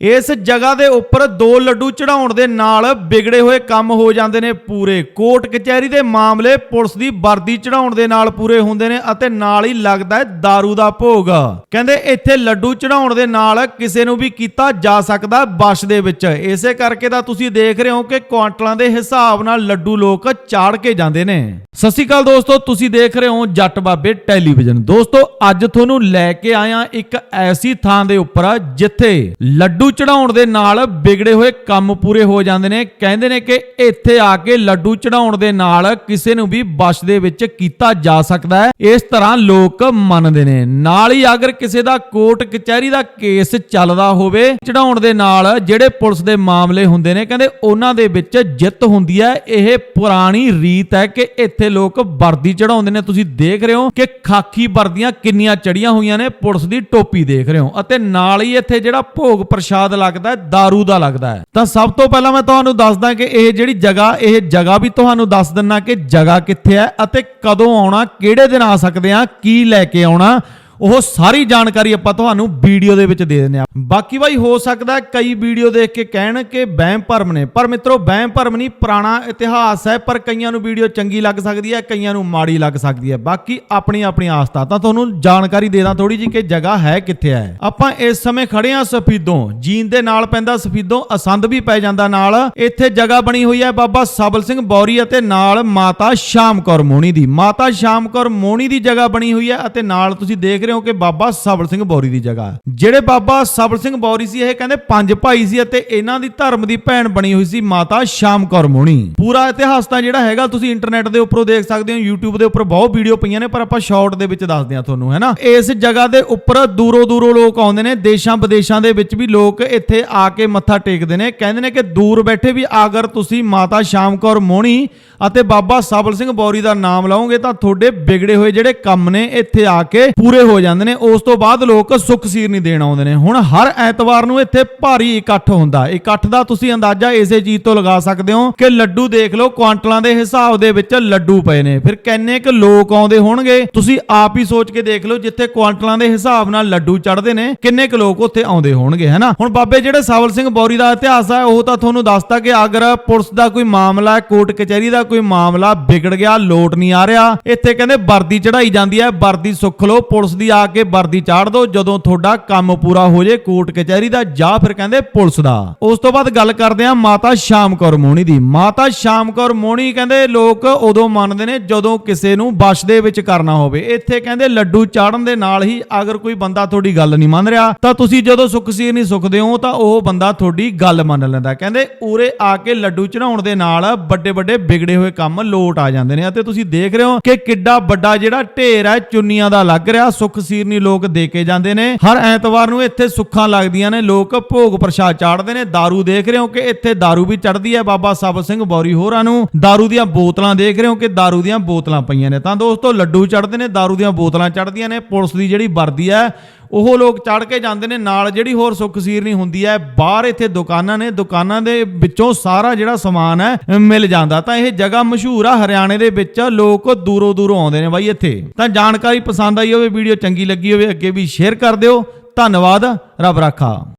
ਇਸ ਜਗ੍ਹਾ ਦੇ ਉੱਪਰ ਦੋ ਲੱਡੂ ਚੜਾਉਣ ਦੇ ਨਾਲ ਵਿਗੜੇ ਹੋਏ ਕੰਮ ਹੋ ਜਾਂਦੇ ਨੇ ਪੂਰੇ। ਕੋਰਟ ਕਚਹਿਰੀ ਦੇ ਮਾਮਲੇ ਪੁਲਿਸ ਦੀ ਵਰਦੀ ਚੜਾਉਣ ਦੇ ਨਾਲ ਪੂਰੇ ਹੁੰਦੇ ਨੇ ਅਤੇ ਨਾਲ ਹੀ ਲੱਗਦਾ ਹੈ दारू ਦਾ ਭੋਗ। ਕਹਿੰਦੇ ਇੱਥੇ ਲੱਡੂ ਚੜਾਉਣ ਦੇ ਨਾਲ ਕਿਸੇ ਨੂੰ ਵੀ ਕੀਤਾ ਜਾ ਸਕਦਾ ਬਸ਼ ਦੇ ਵਿੱਚ। ਇਸੇ ਕਰਕੇ ਤਾਂ ਤੁਸੀਂ ਦੇਖ ਰਹੇ ਹੋ ਕਿ ਕੁਆਂਟਲਾਂ ਦੇ ਹਿਸਾਬ ਨਾਲ ਲੱਡੂ ਲੋਕ ਚਾੜ ਕੇ ਜਾਂਦੇ ਨੇ। ਸਤਿ ਸ਼੍ਰੀ ਅਕਾਲ ਦੋਸਤੋ, ਤੁਸੀਂ ਦੇਖ ਰਹੇ ਹੋ ਜੱਟ ਬਾਬੇ ਟੈਲੀਵਿਜ਼ਨ। ਦੋਸਤੋ, ਅੱਜ ਤੁਹਾਨੂੰ ਲੈ ਕੇ ਆਇਆ ਇੱਕ ਐਸੀ ਥਾਂ ਦੇ ਉੱਪਰ ਜਿੱਥੇ ਲੱਡੂ ਚੜਾਉਣ ਦੇ ਨਾਲ ਵਿਗੜੇ ਹੋਏ ਕੰਮ ਪੂਰੇ ਹੋ ਜਾਂਦੇ ਨੇ। ਕਹਿੰਦੇ ਨੇ ਕਿ ਇੱਥੇ ਆ ਕੇ ਲੱਡੂ ਚੜਾਉਣ ਦੇ ਨਾਲ ਕਿਸੇ ਨੂੰ ਵੀ ਬਸ਼ ਦੇ ਵਿੱਚ ਕੀਤਾ ਜਾ ਸਕਦਾ ਹੈ। ਇਸ ਤਰ੍ਹਾਂ ਲੋਕ ਮੰਨਦੇ ਨੇ। ਨਾਲ ਹੀ ਅਗਰ ਕਿਸੇ ਦਾ ਕੋਰਟ ਕਚਹਿਰੀ ਦਾ ਕੇਸ ਚੱਲਦਾ ਹੋਵੇ, ਚੜਾਉਣ ਦੇ ਨਾਲ ਜਿਹੜੇ ਪੁਲਿਸ ਦੇ ਮਾਮਲੇ ਹੁੰਦੇ ਨੇ, ਕਹਿੰਦੇ ਉਹਨਾਂ ਦੇ ਵਿੱਚ ਜਿੱਤ ਹੁੰਦੀ ਹੈ। ਇਹ ਪੁਰਾਣੀ ਰੀਤ ਹੈ ਕਿ ਇੱਥੇ ਲੋਕ ਵਰਦੀ ਚੜਾਉਂਦੇ ਨੇ। ਤੁਸੀਂ ਦੇਖ ਰਹੇ ਹੋ ਕਿ ਖਾਕੀ ਵਰਦੀਆਂ ਕਿੰਨੀਆਂ ਚੜੀਆਂ ਹੋਈਆਂ ਨੇ। ਪੁਲਿਸ ਦੀ ਟੋਪੀ ਦੇਖ ਰਹੇ ਹੋ। ਅਤੇ ਨਾਲ ਹੀ ਇੱਥੇ ਜਿਹੜਾ ਭੋਗ ਪ੍ਰਸ਼ਾਦ ਲੱਗਦਾ ਹੈ, दारू ਦਾ ਲੱਗਦਾ ਹੈ। ਤਾਂ ਸਭ ਤੋਂ ਪਹਿਲਾਂ ਮੈਂ ਤੁਹਾਨੂੰ ਦੱਸਦਾ ਕਿ ਇਹ ਜਿਹੜੀ ਜਗ੍ਹਾ, ਇਹ ਜਗ੍ਹਾ ਵੀ ਤੁਹਾਨੂੰ ਦੱਸ ਦਿੰਨਾ ਕਿ ਜਗ੍ਹਾ ਕਿੱਥੇ ਹੈ ਅਤੇ ਕਦੋਂ ਆਉਣਾ, ਕਿਹੜੇ ਦਿਨ ਆ ਸਕਦੇ ਆ, ਕੀ ਲੈ ਕੇ ਆਉਣਾ। ਉਹ ਸਾਰੀ ਜਾਣਕਾਰੀ ਆਪਾਂ ਤੁਹਾਨੂੰ ਵੀਡੀਓ ਦੇ ਵਿੱਚ ਦੇ ਦਿੰਦੇ ਆ। ਬਾਕੀ ਬਾਈ, ਹੋ ਸਕਦਾ ਕਈ ਵੀਡੀਓ ਦੇਖ ਕੇ ਕਹਿਣ ਕਿ ਵਹਿਮ ਭਰਮ ਨੇ। ਪਰ ਮਿੱਤਰੋ, ਵਹਿਮ ਭਰਮ ਨਹੀਂ, ਪੁਰਾਣਾ ਇਤਿਹਾਸ ਹੈ, ਪਰ ਕਈਆਂ ਨੂੰ ਵੀਡੀਓ ਚੰਗੀ ਲੱਗ ਸਕਦੀ ਹੈ, ਕਈਆਂ ਨੂੰ ਮਾੜੀ ਲੱਗ ਸਕਦੀ ਹੈ। ਬਾਕੀ ਆਪਣੀ ਆਪਣੀ ਆਸਥਾ ਤਾਂ ਤੁਹਾਨੂੰ ਜਾਣਕਾਰੀ ਦੇ ਦਾਂ ਥੋੜੀ ਜੀ ਕਿ ਜਗ੍ਹਾ ਹੈ ਕਿੱਥੇ ਹੈ। ਆਪਾਂ ਇਸ ਸਮੇਂ ਖੜੇ ਆ ਸਫੀਦੋਂ। ਜੀਨ ਦੇ ਨਾਲ ਪੈਂਦਾ ਸਫੀਦੋਂ, ਅਸੰਦ ਵੀ ਪੈ ਜਾਂਦਾ ਨਾਲ। ਇੱਥੇ ਜਗ੍ਹਾ ਬਣੀ ਹੋਈ ਹੈ ਬਾਬਾ ਸਬਲ ਸਿੰਘ ਬੌਰੀ ਅਤੇ ਨਾਲ ਮਾਤਾ ਸ਼ਾਮ ਕੌਰ ਮੋਣੀ ਦੀ। ਮਾਤਾ ਸ਼ਾਮ ਕੌਰ ਮੋਣੀ ਦੀ ਜਗ੍ਹਾ ਬਣੀ ਹੋਈ ਹੈ ਅਤੇ ਨਾਲ ਤੁਸੀਂ ਦੇਖ ਰਹੇ ਹੋ ਕਿ ਬਾਬਾ ਸਬਲ ਸਿੰਘ ਬੌਰੀ ਦੀ ਜਗ੍ਹਾ ਜਿਹੜੇ ਬਾਬਾ ਸਬਲ ਸਿੰਘ ਬੌਰੀ ਸੀ, ਇਹ ਕਹਿੰਦੇ ਪੰਜ ਭਾਈ ਸੀ ਅਤੇ ਇਹਨਾਂ ਦੀ ਧਰਮ ਦੀ ਭੈਣ ਬਣੀ ਹੋਈ ਸੀ ਮਾਤਾ ਸ਼ਾਮ ਕੌਰ ਮੋਣੀ। ਪੂਰਾ ਇਤਿਹਾਸ ਤਾਂ ਜਿਹੜਾ ਹੈਗਾ, ਤੁਸੀਂ ਇੰਟਰਨੈਟ ਦੇ ਉੱਪਰੋਂ ਦੇਖ ਸਕਦੇ ਹੋ, YouTube ਦੇ ਉੱਪਰ ਬਹੁਤ ਵੀਡੀਓ ਪਈਆਂ ਨੇ, ਪਰ ਆਪਾਂ ਸ਼ਾਰਟ ਦੇ ਵਿੱਚ ਦੱਸਦੇ ਹਾਂ ਤੁਹਾਨੂੰ ਹੈਨਾ ਇਸ ਜਗ੍ਹਾ ਦੇ ਉੱਪਰ ਦੂਰੋਂ ਦੂਰੋਂ ਲੋਕ ਆਉਂਦੇ ਨੇ, ਦੇਸ਼ਾਂ ਵਿਦੇਸ਼ਾਂ ਦੇ ਵਿੱਚ ਵੀ ਲੋਕ ਇੱਥੇ ਆ ਕੇ ਮੱਥਾ ਟੇਕਦੇ ਨੇ। ਕਹਿੰਦੇ ਨੇ ਕਿ ਦੂਰ ਬੈਠੇ ਵੀ ਅਗਰ ਤੁਸੀਂ ਮਾਤਾ ਸ਼ਾਮ ਕੌਰ ਮੋਣੀ ਅਤੇ ਬਾਬਾ ਸਬਲ ਸਿੰਘ ਬੌਰੀ ਦਾ ਨਾਮ ਲਾਓਗੇ, ਤਾਂ ਤੁਹਾਡੇ ਵਿਗੜੇ ਹੋਏ ਜਿਹੜੇ ਕੰਮ ਨੇ, ਇੱਥੇ ਆ ਕੇ ਪੂਰੇ ਹੋ ਜਾਂਦੇ ਨੇ, ਉਸ ਤੋਂ ਬਾਅਦ ਲੋਕ ਸੁੱਖ ਸੀਰ ਦੇਣ ਆਉਂਦੇ ਨੇ। ਹੁਣ ਹਰ ਐਤਵਾਰ ਨੂੰ ਇੱਥੇ ਭਾਰੀ ਇਕੱਠ ਹੁੰਦਾ। ਇਕੱਠ ਦਾ ਤੁਸੀਂ ਅੰਦਾਜ਼ਾ ਇਸੇ ਚੀਜ਼ ਤੋਂ ਲਗਾ ਸਕਦੇ ਹੋ ਕਿ ਲੱਡੂ ਦੇਖ ਲਓ, ਕੁਆਂਟਲਾਂ ਦੇ ਹਿਸਾਬ ਦੇ ਵਿੱਚ ਲੱਡੂ ਪਏ ਨੇ। ਫਿਰ ਕਿੰਨੇ ਕੁ ਲੋਕ ਆਉਂਦੇ ਹੋਣਗੇ? ਤੁਸੀਂ ਆਪ ਹੀ ਸੋਚ ਕੇ ਦੇਖ ਲਓ, ਜਿੱਥੇ ਕੁਆਂਟਲਾਂ ਦੇ ਹਿਸਾਬ ਨਾਲ ਲੱਡੂ ਚੜਦੇ ਨੇ, ਕਿੰਨੇ ਕੁ ਲੋਕ ਉੱਥੇ ਆਉਂਦੇ ਹੋਣਗੇ ਹੈਨਾ ਹੁਣ ਬਾਬੇ, ਜਿਹੜੇ ਸਵਲ ਸਿੰਘ ਬੌਰੀ ਦਾ ਇਤਿਹਾਸ ਹੈ ਉਹ ਤਾਂ ਤੁਹਾਨੂੰ ਦੱਸਤਾ ਕਿ ਅਗਰ ਪੁਲਿਸ ਦਾ ਕੋਈ ਮਾਮਲਾ, ਕੋਰਟ ਕਚਹਿਰੀ ਦਾ ਕੋਈ ਮਾਮਲਾ ਵਿਗੜ ਗਿਆ, ਲੋਟ ਨਹੀਂ ਆ ਰਿਹਾ, ਇੱਥੇ ਕਹਿੰਦੇ ਵਰਦੀ ਚੜਾਈ ਜਾਂਦੀ ਹੈ, ਵਰਦੀ ਸੁੱਖ ਲੋ ਪੁਲਿਸ ਦੀ ਆ ਕੇ ਵਰਦੀ ਚਾੜ ਦਿਓ ਜਦੋਂ ਤੁਹਾਡਾ ਕੰਮ ਪੂਰਾ ਹੋ ਜੇ ਕੋਰਟ ਕਚਹਿਰੀ ਦਾ, ਜਾਂ ਫਿਰ ਕਹਿੰਦੇ ਪੁਲਿਸ ਦਾ। ਉਸ ਤੋਂ ਬਾਅਦ ਗੱਲ ਕਰਦੇ ਆ ਮਾਤਾ ਸ਼ਾਮ ਕੌਰ ਮੋਣੀ ਦੀ। ਮਾਤਾ ਸ਼ਾਮ ਕੌਰ ਮੋਣੀ ਕਹਿੰਦੇ ਲੋਕ ਉਦੋਂ ਮੰਨਦੇ ਨੇ ਜਦੋਂ ਕਿਸੇ ਨੂੰ ਵਸ਼ ਦੇ ਵਿੱਚ ਕਰਨਾ ਹੋਵੇ। ਇੱਥੇ ਕਹਿੰਦੇ ਲੱਡੂ ਚਾੜਨ ਦੇ ਨਾਲ ਹੀ ਅਗਰ ਕੋਈ ਬੰਦਾ ਤੁਹਾਡੀ ਗੱਲ ਨਹੀਂ ਮੰਨ ਰਿਹਾ, ਤਾਂ ਤੁਸੀਂ ਜਦੋਂ ਸੁਖਸੀਰ ਨਹੀਂ ਸੁਖਦੇ ਹੋ, ਤਾਂ ਉਹ ਬੰਦਾ ਤੁਹਾਡੀ ਗੱਲ ਮੰਨ ਲੈਂਦਾ। ਕਹਿੰਦੇ ਉਰੇ ਆ ਕੇ ਲੱਡੂ ਚੜਾਉਣ ਦੇ ਨਾਲ ਵੱਡੇ ਵੱਡੇ ਵਿਗੜੇ ਹੋਏ ਕੰਮ ਲੋਟ ਆ ਜਾਂਦੇ ਨੇ। ਅਤੇ ਤੁਸੀਂ ਦੇਖ ਰਹੇ ਹੋ ਕਿ ਕਿੱਡਾ ਵੱਡਾ ਜਿਹੜਾ ਢੇਰ ਹੈ, ਚੁੰਨੀਆਂ ਦਾ ਲੱਗ ਰਿਹਾ ਸੁਖਸੀਰਨੀ ਲੋਕ ਦੇ ਕੇ ਜਾਂਦੇ ਨੇ ਹਰ ਐਤਵਾਰ ਨੂੰ ਇੱਥੇ ਸੁੱਖਾਂ ਲੱਗਦੀਆਂ ਨੇ ਲੋਕ ਭੋਗ ਪ੍ਰਸ਼ਾਦ ਚਾੜਦੇ ਨੇ दारू ਦੇਖ ਰਹੇ ਹੋ ਕਿ ਇੱਥੇ दारू ਵੀ ਚੜਦੀ ਹੈ ਬਾਬਾ ਸਬਲ ਸਿੰਘ ਬੌਰੀ ਹੋਰਾਂ ਨੂੰ दारू ਦੀਆਂ ਬੋਤਲਾਂ ਦੇਖ ਰਹੇ ਹੋ ਕਿ दारू ਦੀਆਂ ਬੋਤਲਾਂ ਪਈਆਂ ਨੇ ਤਾਂ ਦੋਸਤੋ ਲੱਡੂ ਚੜਦੇ ਨੇ दारू ਦੀਆਂ ਬੋਤਲਾਂ ਚੜਦੀਆਂ ਨੇ ਪੁਲਿਸ ਦੀ ਜਿਹੜੀ ਵਰਦੀ ਹੈ ਉਹ ਲੋਕ ਚੜ ਕੇ ਜਾਂਦੇ ਨੇ, ਨਾਲ ਜਿਹੜੀ ਹੋਰ ਸੁੱਖ ਸੀਰਨੀ ਹੁੰਦੀ ਹੈ, ਬਾਹਰ ਇੱਥੇ ਦੁਕਾਨਾਂ ਨੇ, ਦੁਕਾਨਾਂ ਦੇ ਵਿੱਚੋਂ ਸਾਰਾ ਜਿਹੜਾ ਸਮਾਨ ਹੈ ਮਿਲ ਜਾਂਦਾ। ਤਾਂ ਇਹ ਜਗ੍ਹਾ ਮਸ਼ਹੂਰ ਆ ਹਰਿਆਣੇ ਦੇ ਵਿੱਚ, ਲੋਕ ਦੂਰੋਂ ਦੂਰੋਂ ਆਉਂਦੇ ਨੇ ਬਾਈ ਇੱਥੇ। ਤਾਂ ਜਾਣਕਾਰੀ ਪਸੰਦ ਆਈ ਹੋਵੇ, ਵੀਡੀਓ ਚੰਗੀ ਲੱਗੀ ਹੋਵੇ, ਅੱਗੇ ਵੀ ਸ਼ੇਅਰ ਕਰ ਦਿਓ। ਧੰਨਵਾਦ, ਰੱਬ ਰਾਖਾ।